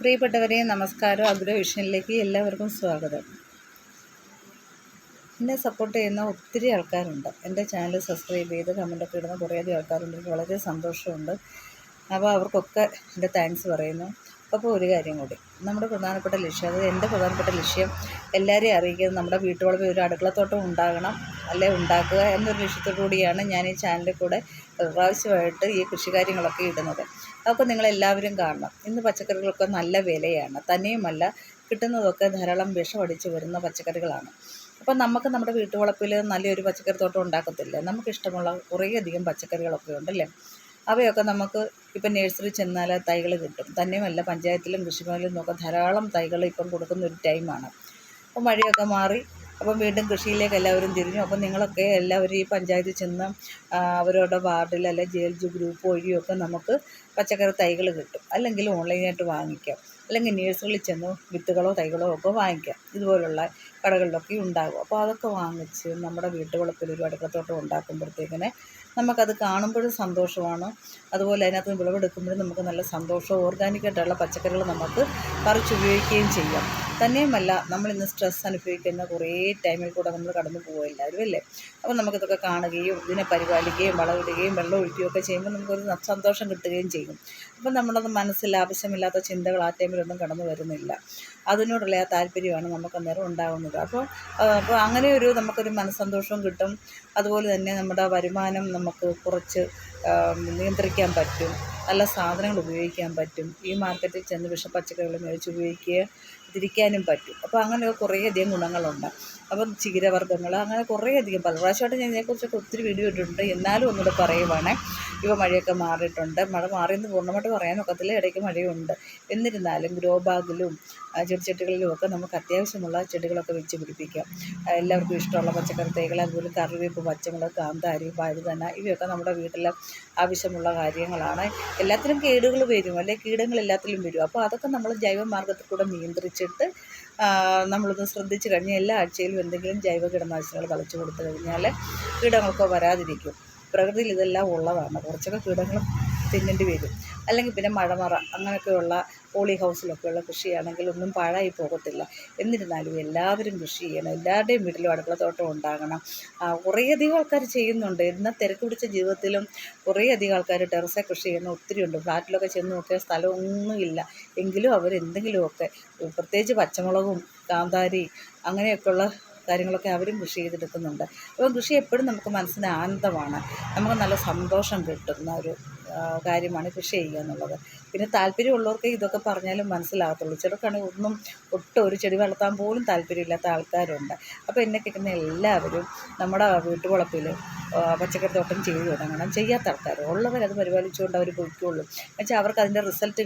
പ്രിയപ്പെട്ടവരെ നമസ്കാരം. അഗ്രോ വിഷനിലേക്ക് എല്ലാവർക്കും സ്വാഗതം. എന്നെ സപ്പോർട്ട് ചെയ്യുന്ന ഒത്തിരി ആൾക്കാരുണ്ട്. എന്റെ ചാനൽ സബ്സ്ക്രൈബ് ചെയ്ത് കമന്റൊക്കെ ഇടുന്ന കുറേയധികം ആൾക്കാരുണ്ട്. എനിക്ക് വളരെ സന്തോഷമുണ്ട്. അപ്പോൾ അവർക്കൊക്കെ എന്റെ താങ്ക്സ് പറയുന്നു. അപ്പോൾ ഒരു കാര്യം കൂടി. നമ്മുടെ പ്രധാനപ്പെട്ട ലക്ഷ്യം അത് എന്റെ പ്രധാനപ്പെട്ട ലക്ഷ്യം എല്ലാവരെയും അറിയിക്കുന്നത് നമ്മുടെ വീട്ടുവളപ്പിൽ ഒരു അടുക്കളത്തോട്ടം ഉണ്ടാകണം. അല്ലെ ഉണ്ടാക്കുക എന്നൊരു ലക്ഷ്യത്തോടു കൂടിയാണ് ഞാൻ ഈ ചാനലിൽ കൂടെ പ്രാവശ്യമായിട്ട് ഈ കൃഷികാര്യങ്ങളൊക്കെ ഇടുന്നത്. അതൊക്കെ നിങ്ങളെല്ലാവരും കാണണം. ഇന്ന് പച്ചക്കറികൾക്ക് നല്ല വിലയാണ്. തന്നെയുമല്ല കിട്ടുന്നതൊക്കെ ധാരാളം വിഷമടിച്ച് വരുന്ന പച്ചക്കറികളാണ്. അപ്പം നമുക്ക് നമ്മുടെ വീട്ടുവളപ്പിൽ നല്ലൊരു പച്ചക്കറി തോട്ടം ഉണ്ടാക്കത്തില്ല നമുക്കിഷ്ടമുള്ള കുറേയധികം പച്ചക്കറികളൊക്കെ ഉണ്ടല്ലേ അവയൊക്കെ നമുക്ക് ഇപ്പം നേഴ്സറി ചെന്നാൽ തൈകൾ കിട്ടും. തന്നെയുമല്ല പഞ്ചായത്തിലും കൃഷിഭവനിലും ഒക്കെ ധാരാളം തൈകൾ ഇപ്പം കൊടുക്കുന്ന ഒരു ടൈമാണ് അപ്പോൾ മഴയൊക്കെ മാറി അപ്പം വീണ്ടും കൃഷിയിലേക്ക് എല്ലാവരും തിരിഞ്ഞു. അപ്പം നിങ്ങളൊക്കെ എല്ലാവരും ഈ പഞ്ചായത്തിൽ ചെന്ന് അവരോടെ വാർഡിൽ അല്ലെ ജെ എൽ ജി ഗ്രൂപ്പ് വഴിയൊക്കെ നമുക്ക് പച്ചക്കറി തൈകൾ കിട്ടും. അല്ലെങ്കിൽ ഓൺലൈനായിട്ട് വാങ്ങിക്കാം. അല്ലെങ്കിൽ നേഴ്സുകളിൽ ചെന്ന് വിത്തുകളോ തൈകളോ ഒക്കെ വാങ്ങിക്കാം. ഇതുപോലുള്ള കടകളിലൊക്കെ ഉണ്ടാകും. അപ്പോൾ അതൊക്കെ വാങ്ങിച്ച് നമ്മുടെ വീട്ടുവളപ്പിൽ ഒരു അടുക്കളത്തോട്ടം ഉണ്ടാക്കുമ്പോഴത്തേക്കിന് നമുക്കത് കാണുമ്പോഴും സന്തോഷമാണ്. അതുപോലെ അതിനകത്ത് വിളവെടുക്കുമ്പോഴും നമുക്ക് നല്ല സന്തോഷവും ഓർഗാനിക്കായിട്ടുള്ള പച്ചക്കറികൾ നമുക്ക് പറിച്ചുപയോഗിക്കുകയും ചെയ്യാം. തന്നെയുമല്ല നമ്മൾ ഇന്ന് സ്ട്രെസ് അനുഭവിക്കുന്ന കുറേ ടൈമിൽ കൂടെ നമ്മൾ കടന്നു പോകുക എല്ലാവരും അല്ലേ? അപ്പോൾ നമുക്കിതൊക്കെ കാണുകയും ഇതിനെ പരിപാലിക്കുകയും വളമിടുകയും വെള്ളം ഒഴിക്കുകയും ഒക്കെ ചെയ്യുമ്പോൾ നമുക്കൊരു സന്തോഷം കിട്ടുകയും ചെയ്യും. അപ്പം നമ്മളത് മനസ്സിൽ ആവശ്യമില്ലാത്ത ചിന്തകൾ ആ ടൈമിലൊന്നും കടന്നു വരുന്നില്ല. അതിനോടുള്ള ആ താല്പര്യമാണ് നമുക്ക് അന്നേരം ഉണ്ടാകുന്നത് അപ്പോൾ അപ്പോൾ അങ്ങനെ ഒരു നമുക്കൊരു മനസ്സന്തോഷവും കിട്ടും. അതുപോലെ തന്നെ നമ്മുടെ വരുമാനം നമുക്ക് കുറച്ച് നിയന്ത്രിക്കാൻ പറ്റും. നല്ല സാധനങ്ങൾ ഉപയോഗിക്കാൻ പറ്റും. ഈ മാർക്കറ്റിൽ ചെന്ന് വിഷപ്പച്ചക്കറികൾ മേടിച്ച് ഉപയോഗിക്കുക തിരിക്കാനും പറ്റും. അപ്പോൾ അങ്ങനെ കുറേയധികം ഗുണങ്ങളുണ്ട്. അപ്പം ചീരവർഗങ്ങൾ അങ്ങനെ കുറേയധികം പല പ്രാവശ്യമായിട്ട് ഞാൻ ഇതിനെക്കുറിച്ചൊക്കെ ഒത്തിരി വീഡിയോ ഇട്ടിട്ടുണ്ട്. എന്നാലും ഒന്നുകൂടെ പറയുവാണേ. ഇപ്പോൾ മഴയൊക്കെ മാറിയിട്ടുണ്ട്. മഴ മാറിയെന്ന് പൂർണമായിട്ട് പറയാൻ പറയാനൊക്കത്തില്ല ഇടയ്ക്ക് മഴയുണ്ട്. എന്നിരുന്നാലും ഗ്രോ ബാഗിലും ചെടിച്ചട്ടികളിലും ഒക്കെ നമുക്ക് അത്യാവശ്യമുള്ള ചെടികളൊക്കെ വെച്ച് പിടിപ്പിക്കാം. എല്ലാവർക്കും ഇഷ്ടമുള്ള പച്ചക്കറി തൈകൾ അതുപോലെ കറിവേപ്പ് പച്ചമുളക് കാന്താരി വഴുതന ഇവയൊക്കെ നമ്മുടെ വീട്ടിലെ ആവശ്യമുള്ള കാര്യങ്ങളാണ്. എല്ലാത്തിനും കേടുകൾ വരും. അല്ലെങ്കിൽ കീടങ്ങൾ എല്ലാത്തിലും വരും. അപ്പോൾ അതൊക്കെ നമ്മൾ ജൈവ മാർഗത്തിൽ കൂടെ നിയന്ത്രിച്ചിട്ട് ആ, നമ്മളൊന്ന് ശ്രദ്ധിച്ച് കഴിഞ്ഞാൽ എല്ലാ ആഴ്ചയിലും എന്തെങ്കിലും ജൈവ കീടനാശിനികൾ തളിച്ചു കൊടുത്തു കഴിഞ്ഞാൽ കീടങ്ങളൊക്കെ വരാതിരിക്കും. പ്രകൃതിയിൽ ഇതെല്ലാം ഉള്ളതാണ്. കുറച്ചൊക്കെ കീടങ്ങൾ തിന്നേണ്ടി വരും അല്ലെങ്കിൽ പിന്നെ മഴമറ അങ്ങനെയൊക്കെയുള്ള പോളി ഹൗസിലൊക്കെയുള്ള കൃഷിയാണെങ്കിൽ ഒന്നും പാഴായി പോകത്തില്ല. എന്നിരുന്നാലും എല്ലാവരും കൃഷി ചെയ്യണം എല്ലാവരുടെയും വീട്ടിലും അടുക്കളത്തോട്ടം ഉണ്ടാകണം. കുറേയധികം ആൾക്കാർ ചെയ്യുന്നുണ്ട്. എന്നാൽ തിരക്ക് പിടിച്ച ജീവിതത്തിലും കുറേയധികം ആൾക്കാർ ടെറസെ കൃഷി ചെയ്യുന്ന ഒത്തിരി ഉണ്ട്. ഫ്ലാറ്റിലൊക്കെ ചെന്ന് നോക്കിയാൽ സ്ഥലമൊന്നുമില്ല. എങ്കിലും അവരെന്തെങ്കിലുമൊക്കെ പ്രത്യേകിച്ച് പച്ചമുളകും കാന്താരി അങ്ങനെയൊക്കെയുള്ള കാര്യങ്ങളൊക്കെ അവരും കൃഷി ചെയ്തെടുക്കുന്നുണ്ട്. അപ്പോൾ കൃഷി എപ്പോഴും നമുക്ക് മനസ്സിന് ആനന്ദമാണ്. നമുക്ക് നല്ല സന്തോഷം കിട്ടുന്ന ഒരു കാര്യമാണ് കൃഷി ചെയ്യുക എന്നുള്ളത്. പിന്നെ താല്പര്യമുള്ളവർക്ക് ഇതൊക്കെ പറഞ്ഞാലും മനസ്സിലാകത്തുള്ളൂ. ചിലർക്കാണെങ്കിൽ ഒന്നും ഒട്ടും ഒരു ചെടി വളർത്താൻ പോലും താല്പര്യമില്ലാത്ത ആൾക്കാരുണ്ട്. അപ്പോൾ എന്നെ കിട്ടുന്ന എല്ലാവരും നമ്മുടെ വീട്ടുവളപ്പിൽ പച്ചക്കറി തോട്ടം ചെയ്തു തുടങ്ങണം. ചെയ്യാത്ത ആൾക്കാർ ഉള്ളവരത് പരിപാലിച്ചുകൊണ്ട് അവർ പൊയ്ക്കുള്ളൂ എന്നുവെച്ചാൽ അവർക്ക് അതിന്റെ റിസൾട്ട്